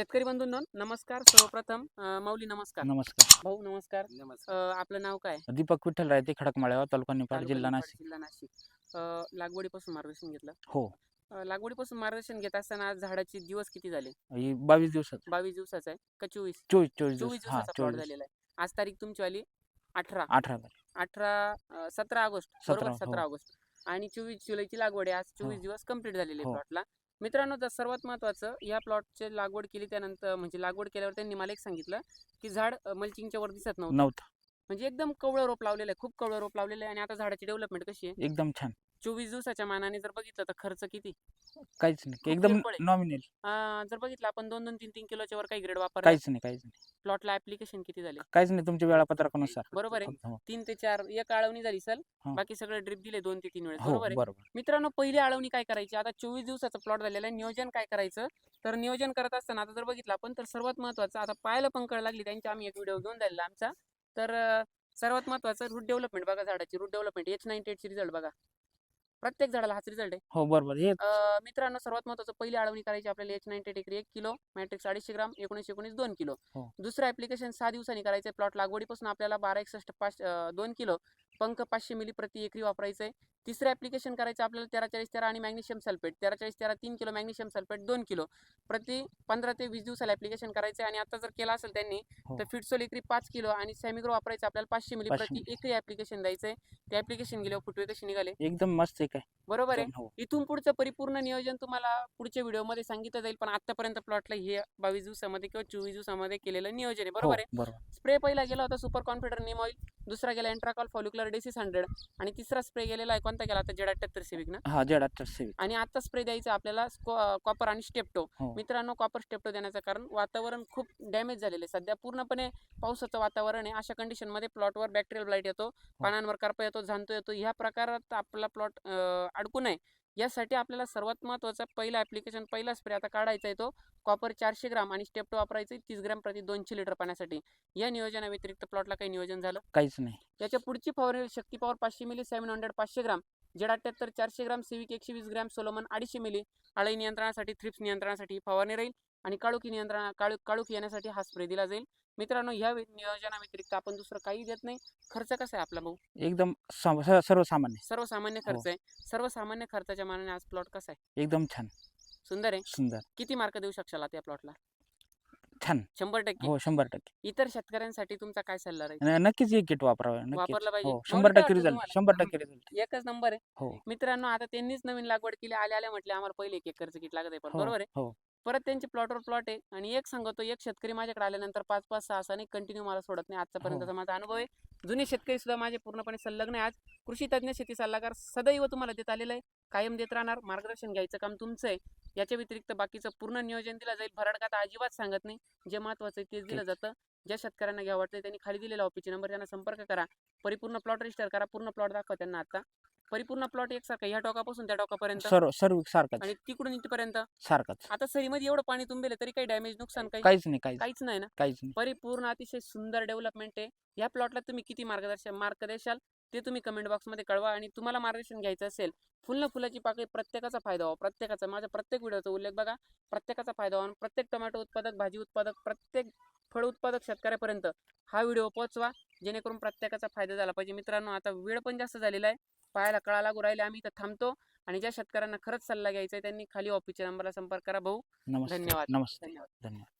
शेतकरी बंधूंनो नमस्कार. सर्वप्रथम अं, माऊली नमस्कार. नमस्कार. भाऊ नमस्कार. नमस्कार. अं, आपलं नाव काय? दीपक विठ्ठल राहते खडकमाळ्यावर तालुका निपाड तालुका जिल्हा निफाड, नाशिक. जिल्हा नाशिक. अं, लागवडीपासून मार्गदर्शन घेतलं. हो. अं, लागवडीपासून मार्गदर्शन घेत असताना आज झाडाचे दिवस किती झाले? ही बावीस दिवसात बावीस दिवसाचा आहे. का चोवीस? चोवीस चोवीस चोवीस दिवस हा दिवसाचा प्लॉट चोवीस झालेला आहे. आज तारीख तुमची आली अठरा. अठरा तारीख. अठरा सतरा ऑगस्ट. बरोबर सतरा, सतरा हो. ऑगस्ट. आणि चोवीस जुलैची लागवड आहे. आज चोवीस हो. दिवस कंप्लीट झालेले हो. प्लॉटला मित्रांनो तर सर्वात महत्वाचं या प्लॉटची लागवड केली त्यानंतर म्हणजे लागवड केल्यावर त्यांनी मला एक सांगितलं की झाड मल्चिंगच्या वर दिसत नव्हतं. नव्हता. म्हणजे एकदम कवळं रोप लावलेलं आहे खूप कवळं रोप लावलेलं आहे आणि आता झाडाची डेव्हलपमेंट कशी आहे? एकदम छान. चोवीस दिवसाच्या मानाने जर बघितलं तर खर्च किती? काहीच नाही. एकदम किरकोळ आहे. नॉमिनल अं, जर बघितलं आपण दोन दोन तीन तीन किलोच्या वर काही ग्रेड वापर काहीच नाही काहीच नाही. प्लॉटला ऍप्लिकेशन किती झाले? काहीच नाही तुमच्या वेळापत्रकानुसार. बरोबर आहे. हो. तीन ते चार एक आळवणी झाली सर हा. बाकी सगळे ड्रिप दिले दोन ते तीन वेळेस. हो बरोबर आहे. बरोबर. मित्रांनो पहिली आळवणी काय करायची? आता चोवीस दिवसाचा प्लॉट झालेला आहे. नियोजन काय करायचं? तर नियोजन करत असताना आता जर बघितलं आपण तर सर्वात महत्वाचं आता पाहायला पण कळ लागली त्यांची आम्ही एक व्हिडिओ घेऊन झालेला आमचा. तर अं, सर्वात महत्वाचं रूट डेव्हलपमेंट बघा झाडाची. रूट डेव्हलपमेंट एच नाईन्टी एटची रिझल्ट बघा. प्रत्येक झाडाला हाच रिझल्ट आहे. हो बरोबर. हे अं, मित्रांनो सर्वात महत्वाचं पहिली आळवणी करायची आपल्याला एच नाईन्टी एट एक किलो मॅट्रिक्स अडीचशे ग्राम एकोणीस एकोणीस दोन किलो. हो. दुसरं ऍप्लिकेशन सहा दिवसांनी करायचं प्लॉट लागवडीपासून आपल्याला बारा एकसष्ट पाच अं, दोन किलो. पंख पाचशे मिली प्रति एकरी वापरायचं आहे तिसरं ऍप्लिकेशन करायचं आपल्याला तेरा चाळीस तेरा आणि मॅग्नेशियम सल्फेट तेरा चाळीस तेरा तीन किलो मॅग्नेशियम सल्फेट दोन किलो. प्रति पंधरा ते वीस दिवसाला ऍप्लिकेशन करायचं आहे आणि आता जर केलं असेल त्यांनी हो. तर फिटसोल एकरी पाच किलो आणि सॅमिग्रो वापरायचं आपल्याला पाचशे मिली 500 प्रति. एकरी ऍप्लिकेशन द्यायचं आहे ते ऍप्लिकेशन गेल्यावर फुटवे कसे निघाले. एकदम मस्त आहे काय? बरोबर आहे. हो इथून पुढचं परिपूर्ण नियोजन तुम्हाला पुढच्या व्हिडिओमध्ये सांगितलं जाईल पण आतापर्यंत प्लॉटला हे बावीस दिवसामध्ये किंवा चोवीस दिवसामध्ये केलेलं नियोजन आहे. हो बरोबर आहे? बरोबर. स्प्रे पहिला गेला होता सुपर कॉन्फिडर निम ऑइल दुसरा गेला एंट्राकॉल फॉल्युक्युलर डेसिस हंड्रेड आणि तिसरा स्प्रे गेलेला आहे कोणता गेला आता जेड अठ्याहत्तर सिविक ना? हा जेड अठरा सेविक आणि आता स्प्रे द्यायचा आपल्याला कॉपर आणि स्टेप्टो हो. मित्रांनो कॉपर स्टेप्टो देण्याचं कारण वातावरण खूप डॅमेज झालेलं आहे. सध्या पूर्णपणे पावसाचं वातावरण आहे. अशा कंडिशनमध्ये प्लॉटवर बॅक्टेरियल ब्लाईट येतो. पानांवर करपा येतो झांतो येतो. ह्या प्रकारात आपला प्लॉट अडकू नये. यासाठी आपल्याला सर्वात महत्त्वाचा पहिला ऍप्लिकेशन पहिला स्प्रे आता काढायचा आहे तो. कॉपर चारशे ग्राम आणि स्टेप्टो वापरायचं आहे तीस ग्राम प्रति दोनशे लिटर पाण्यासाठी. या नियोजनाव्यतिरिक्त प्लॉटला काही नियोजन झालं? काहीच नाही. याच्या पुढची फवारणी शक्ती पॉवर पाचशे मिली सेव्हन हंड्रेड पाचशे ग्राम. जेड अठ्याहत्तर चारशे ग्राम सिविक एकशे वीस ग्राम सोलोमन अडीचशे मिली आळी नियंत्रणासाठी थ्रिप्स नियंत्रणासाठी फवारणी राहील. आणि काळुकी नियंत्रणा काळू काळुकी येण्यासाठी हा स्प्रे दिला जाईल. मित्रांनो ह्या नियोजनाव्यतिरिक्त आपण दुसरं काही देत नाही. खर्च कसा आहे आपला भाऊ? एकदम सर्वसामान्य. सर्वसामान्य खर्च आहे. सर्वसामान्य खर्चाच्या मानाने आज प्लॉट कसा आहे? एकदम छान. सुंदर आहे. सुंदर. किती मार्क देऊ शकशाल आता या प्लॉटला छान. शंभर टक्के. हो शंभर टक्के. इतर शेतकऱ्यांसाठी तुमचा काय सल्ला राहील? नक्कीच एक किट वापरावं वापरलं पाहिजे. हो शंभर टक्के रिझल्ट? शंभर टक्के रिझल्ट एकच नंबर आहे. हो. मित्रांनो आता त्यांनीच नवीन लागवड केली. आले आले म्हटले आम्हाला पहिले एक एकरचं किट लागत आहे पण हो बरोबर आहे. हो. परत त्यांचे प्लॉटवर प्लॉट आहे. आणि एक सांगतो एक शेतकरी माझ्याकडे आल्यानंतर पाच पाच सहा सहा कंटिन्यू मला सोडत नाही. आजपर्यंतचा माझा अनुभव आहे. जुने शेतकरी सुद्धा माझे पूर्णपणे संलग्न आहे. आज कृषी तज्ज्ञ शेती सल्लागार सदैव तुम्हाला देत आलेलं आहे. कायम देत राहणार. मार्गदर्शन घ्यायचं काम तुमचं आहे. याच्या व्यतिरिक्त बाकीचं पूर्ण नियोजन दिलं जाईल. भरडकात अजिबात सांगत नाही. जे महत्वाचं आहे तेच दिलं जातं. ज्या शेतकऱ्यांना घ्या वाटतं त्यांनी खाली दिलेला ऑफिसचे नंबर त्यांना संपर्क करा. परिपूर्ण प्लॉट रजिस्टर करा. पूर्ण प्लॉट दाखवा त्यांना आता. परिपूर्ण प्लॉट एकसारखा ह्या टोकापासून त्या टोकापर्यंत सर्व सर्व सारखाच. आणि तिकडून इथपर्यंत सारखाच. आता सरीमध्ये एवढं पाणी तुंबेल तरी काही डॅमेज नुकसान काही काहीच नाही काहीच काहीच नाही ना. काहीच नाही. परिपूर्ण अतिशय सुंदर डेव्हलपमेंट आहे. या प्लॉटला तुम्ही किती मार्गदर्शन मार्क देशाल ते तुम्ही कमेंट बॉक्समध्ये कळवा आणि तुम्हाला मार्गदर्शन घ्यायचं असेल फुल फुलाची पाकळी प्रत्येकाचा फायदा व्हावा प्रत्येकाचा. माझ्या प्रत्येक व्हिडिओचा उल्लेख बघा प्रत्येकाचा फायदा व्हावा. आणि प्रत्येक टोमॅटो उत्पादक भाजी उत्पादक प्रत्येक फळ उत्पादक शेतकऱ्यापर्यंत हा व्हिडिओ पोहोचवा जेणेकरून प्रत्येकाचा फायदा झाला पाहिजे. मित्रांनो आता वेळ पण जास्त झालेला आहे. पाहायला कळा लागू राहिले आम्ही इथं थांबतो आणि ज्या शेतकऱ्यांना खरंच सल्ला घ्यायचा आहे त्यांनी खाली ऑफिसच्या नंबरला संपर्क करा भाऊ. धन्यवाद. धन्यवाद. धन्यवाद.